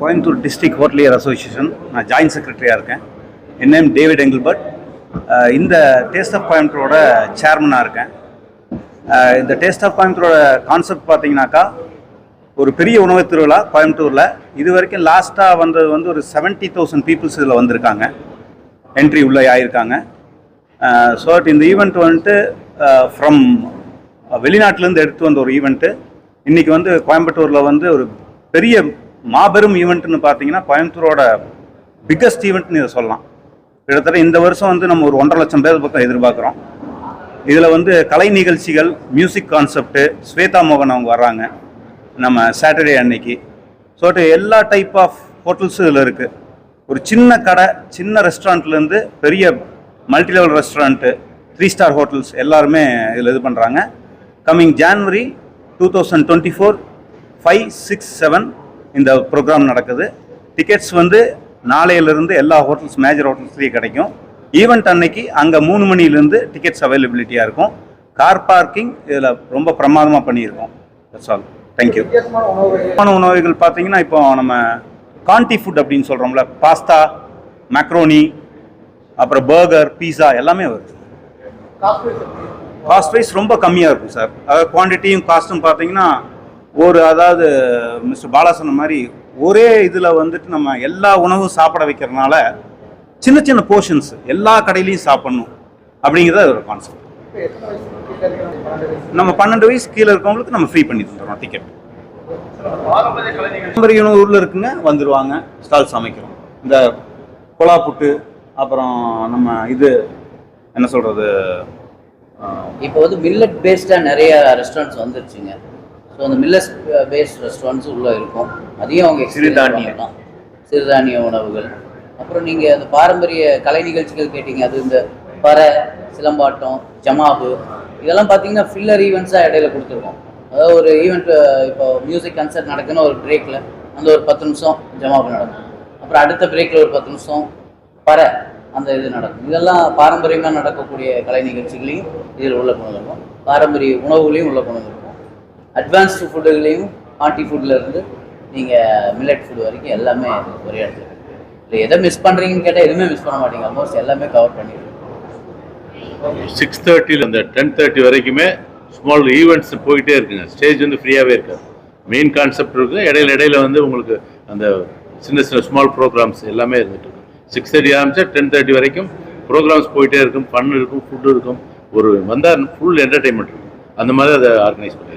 Coimbatore district hotelier association நான் joint செக்ரட்டரியாக இருக்கேன். என் நேம் டேவிட் எங்கிள்பர்ட் இந்த டேஸ்ட் ஆஃப் கோயம்புத்தூரோட சேர்மனாக இருக்கேன். இந்த டேஸ்ட் ஆஃப் கோயம்புத்தூரோட கான்செப்ட் பார்த்தீங்கன்னாக்கா ஒரு பெரிய உணவு திருவிழா கோயம்புத்தூரில். இது வரைக்கும் லாஸ்ட்டாக வந்தது வந்து ஒரு செவன்ட்டி தௌசண்ட் பீப்புள்ஸ் இதில் வந்திருக்காங்க. என்ட்ரி உள்ளே ஆயிருக்காங்க. ஸோ இந்த ஈவெண்ட் வந்துட்டு ஃப்ரம் வெளிநாட்டிலேருந்து எடுத்து வந்த ஒரு ஈவெண்ட்டு இன்றைக்கி வந்து கோயம்புத்தூரில் வந்து ஒரு பெரிய மாபெரும் ஈவெண்ட்னு பார்த்தீங்கன்னா கோயம்புத்தூரோட பிக்கஸ்ட் ஈவெண்ட்னு இதை சொல்லலாம். கிட்டத்தட்ட இந்த வருஷம் வந்து நம்ம ஒரு ஒன்றரை லட்சம் பேர் பக்கம் எதிர்பார்க்குறோம். இதில் வந்து கலை நிகழ்ச்சிகள் மியூசிக் கான்செப்ட்டு ஸ்வேதா மோகன் அவங்க வர்றாங்க நம்ம சாட்டர்டே அன்னைக்கு. ஸோ எல்லா டைப் ஆஃப் ஹோட்டல்ஸும் இதில் இருக்குது ஒரு சின்ன கடை சின்ன ரெஸ்டாரண்ட்லேருந்து பெரிய multi level restaurant three star hotels எல்லாருமே இதில் இது பண்ணுறாங்க. Coming January two thousand twenty four five six seven இந்த ப்ரோக்ராம் நடக்குது. டிக்கெட்ஸ் வந்து நாளையிலிருந்து எல்லா ஹோட்டல்ஸ் மேஜர் ஹோட்டல்ஸ்லேயும் கிடைக்கும். ஈவெண்ட் அன்னைக்கு அங்கே மூணு மணிலேருந்து டிக்கெட்ஸ் அவைலபிலிட்டியாக இருக்கும். கார் பார்க்கிங் இதில் ரொம்ப பிரமாதமாக பண்ணியிருக்கோம். தட்ஸ் ஆல் தேங்க்யூ வித்தியாசமான உணவுகள் பார்த்தீங்கன்னா இப்போ நம்ம கான்டி ஃபுட் அப்படின்னு சொல்கிறோம்ல பாஸ்தா மேக்ரோனி அப்புறம் பர்கர் பீஸா எல்லாமே வருது. காஸ்ட் வைஸ் ரொம்ப கம்மியாக இருக்கும் சார் அதாவது குவான்டிட்டியும் காஸ்ட்டும் பார்த்தீங்கன்னா ஒரு அதாவது மிஸ்டர் பாலா சொன்ன மாதிரி ஒரே இதில் வந்துட்டு நம்ம எல்லா உணவும் சாப்பிட வைக்கிறதுனால சின்ன சின்ன போர்ஷன்ஸ் எல்லா கடையிலையும் சாப்பிடணும் அப்படிங்கிறது ஒரு கான்செப்ட் நம்ம பன்னெண்டு வயசு கீழே இருக்கவங்களுக்கு நம்ம ஃப்ரீ பண்ணி தந்துடுறோம் டிக்கெட் பாரம்பரிய ஊரில் இருக்குங்க வந்துடுவாங்க ஸ்டால் சமைக்கிறோம். இந்த கொலா புட்டு அப்புறம் நம்ம இது என்ன சொல்கிறது இப்போ வந்து மில்லட் பேஸ்டாக நிறைய ரெஸ்டாரண்ட்ஸ் வந்துருச்சுங்க. ஸோ அந்த மில்லட் பேஸ்ட் ரெஸ்டாரண்ட்ஸ் உள்ளே இருக்கும். அதையும் அவங்க சிறுதானியம். சிறுதானிய உணவுகள். அப்புறம் நீங்கள் அந்த பாரம்பரிய கலை நிகழ்ச்சிகள் கேட்டீங்க. அது இந்த பறை சிலம்பாட்டம் ஜமாபு இதெல்லாம் பார்த்தீங்கன்னா ஃபில்லர் ஈவெண்ட்ஸாக இடையில கொடுத்துருக்கோம். அதாவது ஒரு ஈவெண்ட் இப்போ மியூசிக் கன்சர்ட் நடக்குன்னு ஒரு பிரேக்கில் அந்த ஒரு பத்து நிமிஷம் ஜமாபு நடக்கும். அப்புறம் அடுத்த பிரேக்கில் ஒரு பத்து நிமிஷம் பறை அந்த இது நடக்கும். இதெல்லாம் பாரம்பரியமாக நடக்கக்கூடிய கலை நிகழ்ச்சிகளையும் இதில் உள்ள கொண்டு வந்திருக்கோம். பாரம்பரிய உணவுகளையும் உள்ள கொண்டு வந்திருக்கோம். அட்வான்ஸ்டு ஃபுட்டுகளையும் பார்ட்டி ஃபுட்லேருந்து இருந்து நீங்கள் மில்லட் ஃபுட் வரைக்கும் எல்லாமே ஒரே இடத்துல இல்லை எதை மிஸ் பண்ணுறீங்கன்னு கேட்டால் எதுவுமே மிஸ் பண்ண மாட்டீங்க. ஆல்மோஸ்ட் எல்லாமே கவர் பண்ணிடுவோம் சிக்ஸ் தேர்ட்டியில் அந்த டென் தேர்ட்டி வரைக்குமே ஸ்மால் ஈவெண்ட்ஸ் போயிட்டே இருக்குங்க. ஸ்டேஜ் வந்து ஃப்ரீயாகவே இருக்காது. மெயின் கான்செப்ட் இருக்குது இடையில இடையில வந்து உங்களுக்கு அந்த சின்ன சின்ன ஸ்மால் ப்ரோக்ராம்ஸ் எல்லாமே இருந்துட்டு இருக்கும் சிக்ஸ் தேர்ட்டி ஆரம்பிச்சா டென் தேர்ட்டி வரைக்கும் ப்ரோக்ராம்ஸ் போயிட்டே இருக்கும். ஃபன் இருக்கும் ஃபுட்டு இருக்கும். ஒரு வந்தால் ஃபுல் என்டர்டைன்மெண்ட் இருக்கும். அந்த மாதிரி அதை ஆர்கனைஸ் பண்ணி